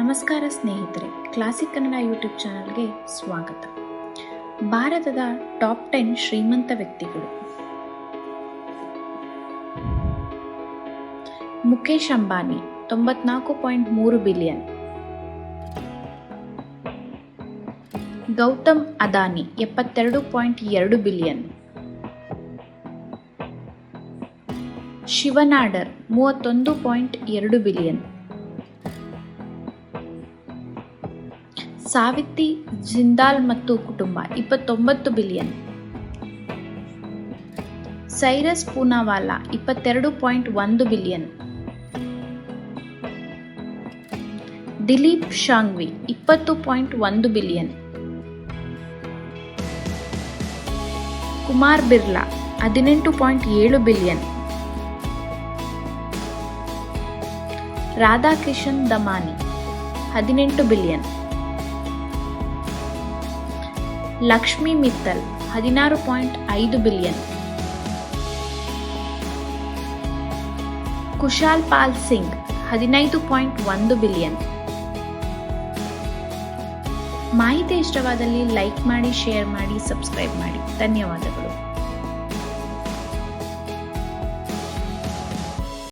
ನಮಸ್ಕಾರ ಸ್ನೇಹಿತರೆ classic Kannada YouTube ಚಾನಲ್ಗೆ ಸ್ವಾಗತ. ಭಾರತದ ಟಾಪ್ ಟೆನ್ ಶ್ರೀಮಂತ ವ್ಯಕ್ತಿಗಳು. ಮುಖೇಶ್ ಅಂಬಾನಿ, ತೊಂಬತ್ನಾಲ್ಕು ಪಾಯಿಂಟ್ ಮೂರು ಬಿಲಿಯನ್ ಗೌತಮ್ ಅದಾನಿ, ಎಪ್ಪತ್ತೆರಡು ಪಾಯಿಂಟ್ ಎರಡು ಬಿಲಿಯನ್ ಶಿವನಾಡರ್, ಮೂವತ್ತೊಂದು ಪಾಯಿಂಟ್ ಎರಡು ಬಿಲಿಯನ್ ಸಾವಿತ್ರಿ, ಜಿಂದಾಲ್ ಮತ್ತು ಕುಟುಂಬ, ಇಪ್ಪತ್ತೊಂಬತ್ತು ಬಿಲಿಯನ್. ಸೈರಸ್ ಪೂನಾವಾಲಾ, ಇಪ್ಪತ್ತೆರಡು ಪಾಯಿಂಟ್ ಒಂದು ಬಿಲಿಯನ್. ದಿಲೀಪ್ ಶಾಂಗ್ವಿ, ಇಪ್ಪತ್ತು ಪಾಯಿಂಟ್ ಒಂದು ಬಿಲಿಯನ್. ಕುಮಾರ್ ಬಿರ್ಲಾ, ಹದಿನೆಂಟು ಪಾಯಿಂಟ್ ಏಳು ಬಿಲಿಯನ್. ರಾಧಾಕಿಶನ್ ದಮಾನಿ, ಹದಿನೆಂಟು ಬಿಲಿಯನ್. ಲಕ್ಷ್ಮಿ ಮಿತ್ತಲ್, ಹದಿನಾರು ಪಾಯಿಂಟ್ ಐದು ಬಿಲಿಯನ್. ಕುಶಾಲ್ ಪಾಲ್ ಸಿಂಗ್, ಹದಿನೈದು ಪಾಯಿಂಟ್ ಒಂದು ಬಿಲಿಯನ್. ಮಾಹಿತಿ ಇಷ್ಟವಾದಲ್ಲಿ ಲೈಕ್ ಮಾಡಿ, ಶೇರ್ ಮಾಡಿ, ಸಬ್ಸ್ಕ್ರೈಬ್ ಮಾಡಿ. ಧನ್ಯವಾದಗಳು.